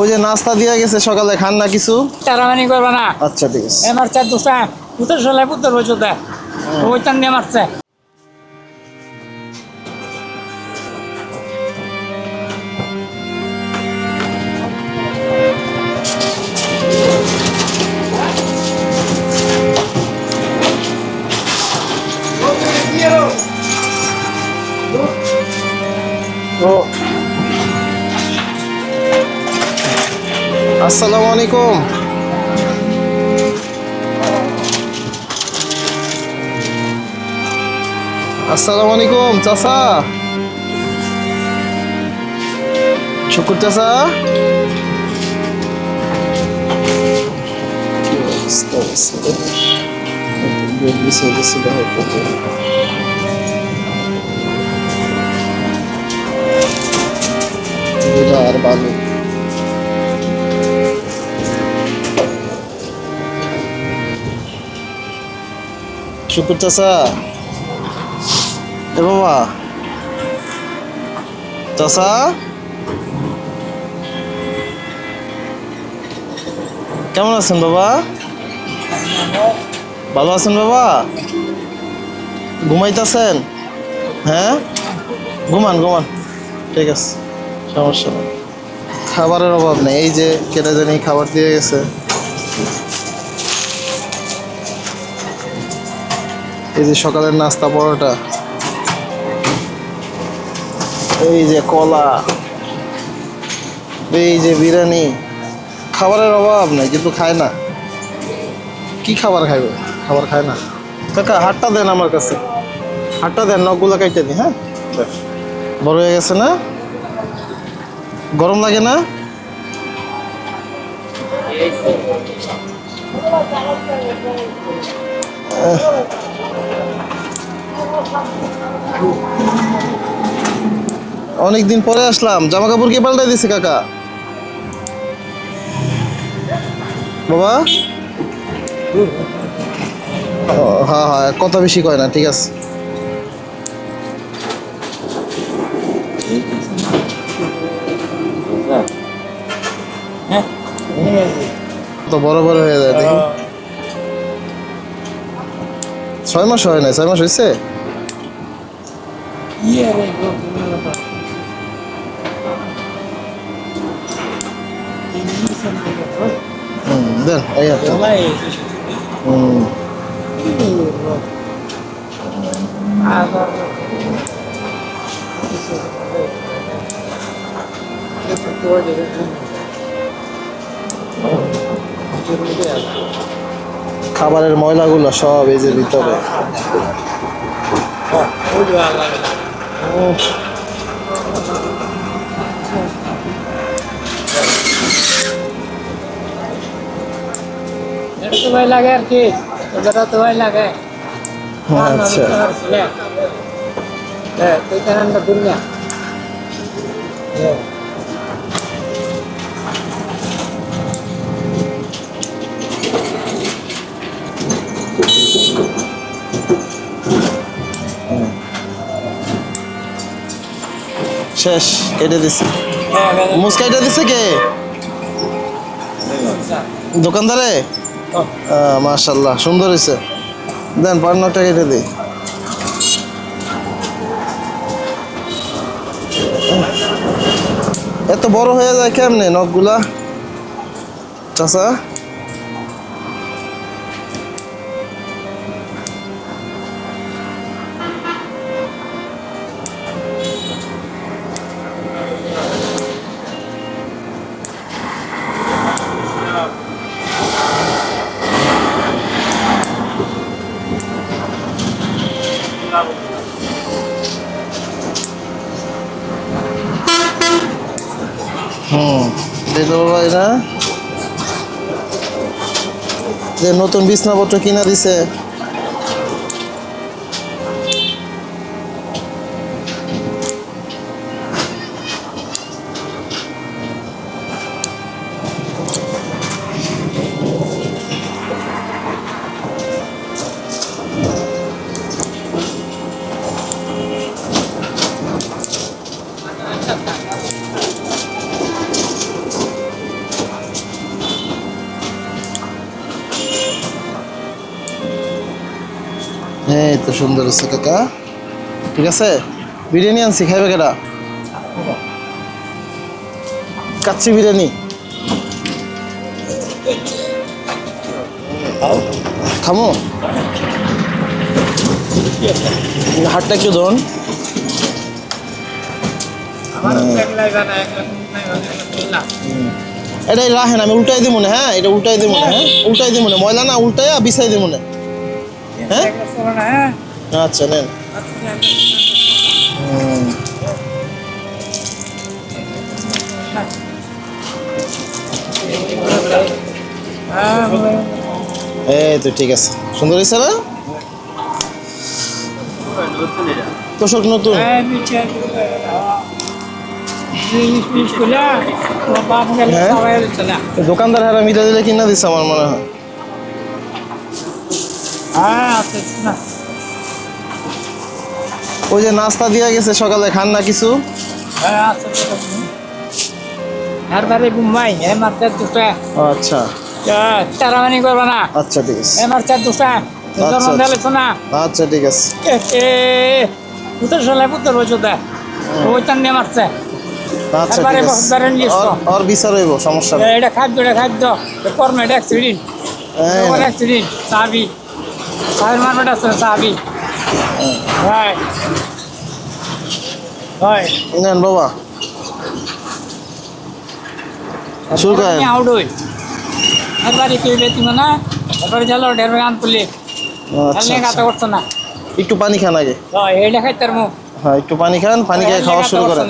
ওই যে নাস্তা দিয়ে গেছে সকালে খান না কিছু? তারামানি করবে না। আচ্ছা ঠিক আছে। এ মারছে দুটা। উত্তর চলে উত্তর বলছো দে ওইটান দিয়ে মারছে। ও আসসালামু আলাইকুম। আসসালামু আলাইকুম চাচা। শুকুর চাচা। আর বালু শুকুর চাচা। এ বাবা। চাচা। কেমন আছেন বাবা? ভালো আছেন বাবা? ঘুমাইতেছেন? হ্যাঁ? ঘুমান ঘুমান। ঠিক আছে, সমস্যা নেই। খাবারের অভাব নেই, এই যে কেটে জানি খাবার দিয়ে গেছে। এই যে সকালের নাস্তা পরোটা। এই যে কলা। এই যে বিরিয়ানি। খাবারের অভাব নেই কিন্তু খায় না। কি খাবার খাইবে? খাবার খায় না। কাকা হাটটা দেন আমার কাছে। হাটটা দেন নখগুলো কাইটে দিই হ্যাঁ। বড় হয়ে গেছে না? গরম লাগে না? অনেকদিন পরে আসলাম। জামা কাপড় কে পাল্টাই দিছে, কাকা? বাবা? হ্যাঁ হ্যাঁ কথা বেশি কয় না, ঠিক আছে। তো বড় বড় হয়ে যায়, দেখি। ছয় মাস হয় না ছয় মাস হয়েছে হুম, দেন এই একটা হুম। খাবারের ময়লাগুলো সব এই যে ভিতরে। লাগে আর কি লাগে। আচ্ছা। তুই দুনিয়া শেষ কেটে দিছে। মুসকাইটা দিছে কে? দোকানদারে? মাশাল্লাহ সুন্দর হয়েছে দেন পান্নাটা কেটে দিই। এত বড় হয়ে যায় কেমনে নখগুলা? চাচা? হুম। বিছনা পত্র নতুন কিনা দিছে। সুন্দর আছে কাকা। ঠিক আছে? বিরিয়ানি আনছি, খাইবে কেটা কাচ্চি বিরিয়ানি। খামো হাটটা একটু ধরুন। এটাই রাখেন আমি উল্টাই দিব না হ্যাঁ? এটা উল্টাই দিব না হ্যাঁ? উল্টাই দিব না ময়লা না উল্টাই বিছাই দিব না হ্যাঁ? হ্যাঁ? আচ্ছা নেন হ্যাঁ এই তো ঠিক আছে। সুন্দর হয়েছে না তোষক নতুন? হ্যাঁ হ্যাঁ? দোকানদার হারা মিটা দিলে কিনা দিচ্ছে আমার মনে হয়। হ্যাঁ আছে না। ওই যে নাস্তা দিয়ে গেছে সকালে খান না কিছু? হ্যাঁ আছে আর বারে ঘুমাই হে মারতে দুটা। আচ্ছা। তারামানি করবে না। আচ্ছা ঠিক আছে। হে মারতে দুটা। আচ্ছা, জন্ম। দিলে না? ঠিক আছে। এ এ পুত্র সালে পুত্র বলছো দা। নিয়ে মারছে। আচ্ছা একবারে ঠিক আছে। বেরেন লিস্ট ওর- ওর বিচার হইব সমস্যা এটা খাদ্য এটা খাদ্য। কর্ম এটা অ্যাক্সিডেন্ট অ্যাক্সিডেন্ট সাহাবি সাহের মারবেট আছে সাহাবি হয় হয় নেন বাবা। শুরু করেন আমি আউট হই। বেতি না। জালো গান তুলে। আচ্ছা খালি আচ্ছা। কথা করছ না। একটু পানি খান আগে। তো এইটা খাই তার মুখ হ্যাঁ একটু পানি খান পানি খেয়ে খাওয়া শুরু করেন।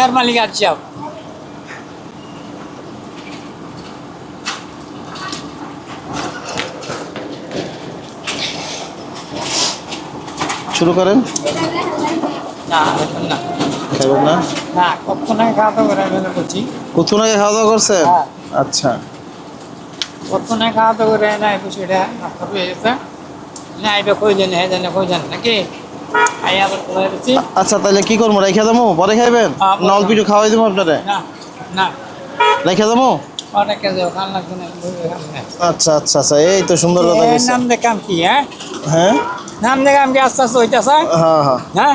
এর মালিক আছে শুরু করেন। না খাবেন খাওয়া দাওয়া করে আমি বলছি খাওয়া দাওয়া করছেন? হ্যাঁ। আচ্ছা। কখন খাওয়া দাওয়া করে না এটা নাস্তা হয়ে গেছে না এটা হ্যাঁ জানে নাকি? আচ্ছা তাহলে কি করব? রেখে দেবো? পরে খাইবেন? হ্যাঁ, পরে না অল্প একটু খাওয়াই দেবো আপনারে? না রেখে। আচ্ছা আচ্ছা আচ্ছা। এই তো সুন্দর কথা নাম দেখাম কি হ্যাঁ? হ্যাঁ? নাম দেখাম কি আস্তে আস্তে হইতেছে। হ্যাঁ হ্যাঁ। হ্যাঁ?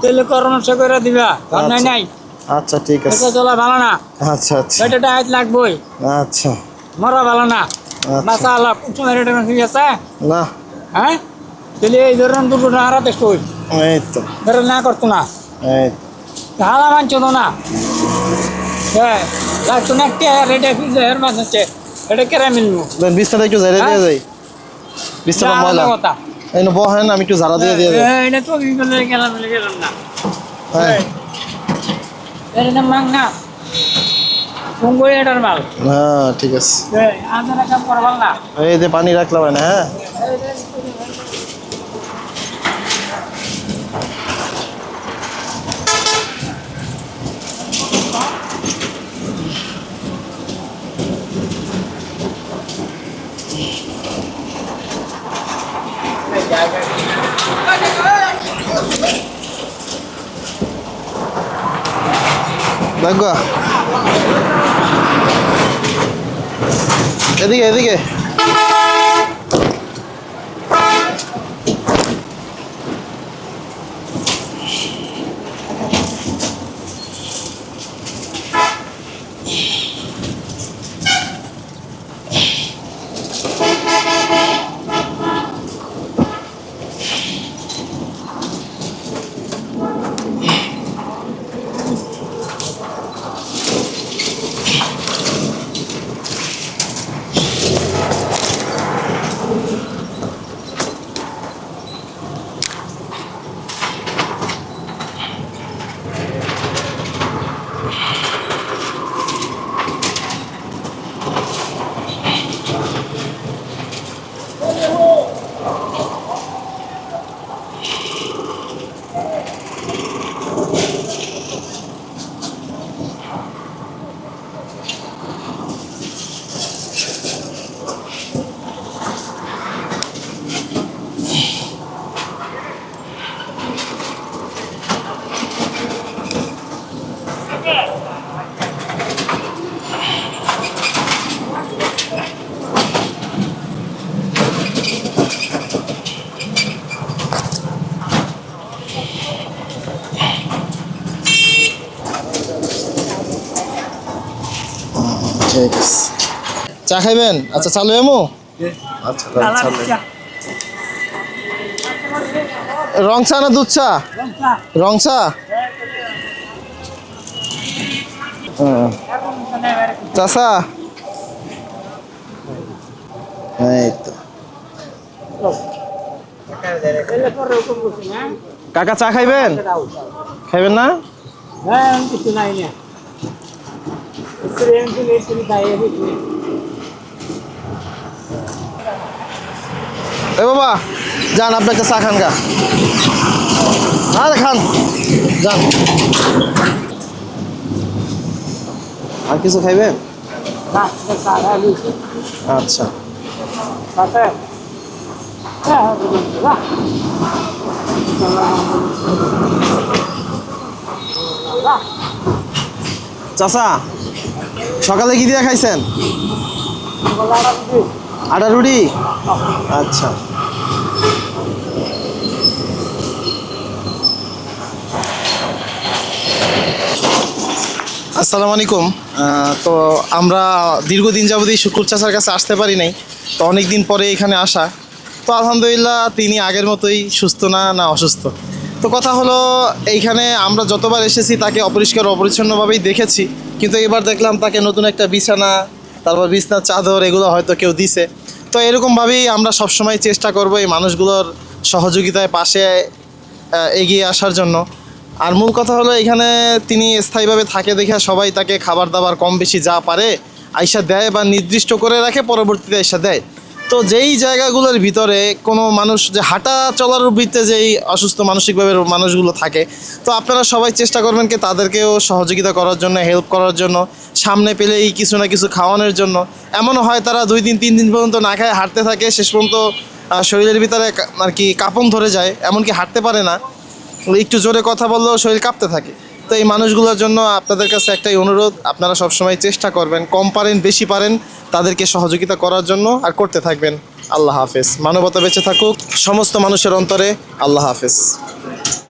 তাহলে পরামর্শ করে দিবা। কারণ নাই আচ্ছা। নাই। আচ্ছা ঠিক আছে। এটা চলা ভালো না। আচ্ছা আচ্ছা। এটা হাইট লাগবই। আচ্ছা। মরা ভালো না। আচ্ছা। বাসা আলাপ তোমার এটা ঠিক আছে। না। হ্যাঁ? তাহলে এই ধরুন দুটো হারাতে কই এই তো। ধরে না করতো না। এই। হালা মানছো তো না? হ্যাঁ। লাগতো না কে হের মাছ হচ্ছে। এটা কেরা মিলবো বিছনাটা একটু দিয়ে হ্যাঁ? যাই। যা ময়লা। কথা। এই না বহেন আমি একটু ঝাড়া দিয়ে দিয়ে এটা তো কি করে গেলাম গেলাম না? হ্যাঁ। এর নাম মাং মুঙ্গই এটার মাল। হ্যাঁ ঠিক আছে। এই আধার কাম করবার না। এই যে পানি রাখলাম না হ্যাঁ। দেখবা এদিকে এদিকে চা খাইবেন? আচ্ছা চালু এমো আচ্ছা রং চা না দুধ চা? রং চা? হ্যাঁ। চাচা এই তো কাকা চা খাইবেন? খাইবেন না? হ্যাঁ কিছু নাই না। এ বাবা যান আপনি একটা চা খান গা। আরে খান যান। আর কিছু খাইবেন? আচ্ছা। চাচা সকালে কি দিয়ে খাইছেন? আটা রুটি? আচ্ছা। আসসালামু আলাইকুম। তো আমরা দীর্ঘদিন যাবতই শুকুর চাচার কাছে আসতে পারি নাই। তো অনেক দিন পরে এখানে আসা। তো আলহামদুলিল্লাহ তিনি আগের মতোই সুস্থ না না অসুস্থ। তো কথা হলো, এইখানে আমরা যতবার এসেছি তাকে অপরিষ্কার অপরিচ্ছন্নভাবেই দেখেছি। কিন্তু এবার দেখলাম তাকে নতুন একটা বিছানা, তারপর বিছনার চাদর এগুলো হয়তো কেউ দিছে। তো এরকমভাবেই আমরা সবসময় চেষ্টা করব এই মানুষগুলোর সহযোগিতায় পাশে এগিয়ে আসার জন্য। আর মূল কথা হলো, এখানে তিনি স্থায়ীভাবে থাকে দেখে সবাই তাকে খাবার দাবার কম বেশি যা পারে আইসা দেয় বা নির্দিষ্ট করে রাখে, পরবর্তীতে আইসা দেয়। তো যেই জায়গাগুলোর ভিতরে কোনো মানুষ যে হাঁটা চলার ভিত্তিতে যেই অসুস্থ মানসিকভাবে মানুষগুলো থাকে, তো আপনারা সবাই চেষ্টা করবেন কি তাদেরকেও সহযোগিতা করার জন্য হেল্প করার জন্য, সামনে পেলেই কিছু না কিছু খাওয়ানোর জন্য। এমনও হয় তারা দুই দিন, তিন দিন পর্যন্ত না খায়, হাঁটতে থাকে, শেষ পর্যন্ত শরীরের ভিতরে আর কি কাঁপন ধরে যায়, এমনকি হাঁটতে পারে না। একটু জোরে কথা বললেও শরীর কাঁপতে থাকে। তো এই মানুষগুলোর জন্য আপনাদের কাছে একটাই অনুরোধ, আপনারা সবসময় চেষ্টা করবেন, কম পারেন, বেশি পারেন তাদেরকে সহযোগিতা করার জন্য আর করতে থাকবেন। আল্লাহ হাফেজ। মানবতা বেঁচে থাকুক, সমস্ত মানুষের অন্তরে আল্লাহ হাফেজ।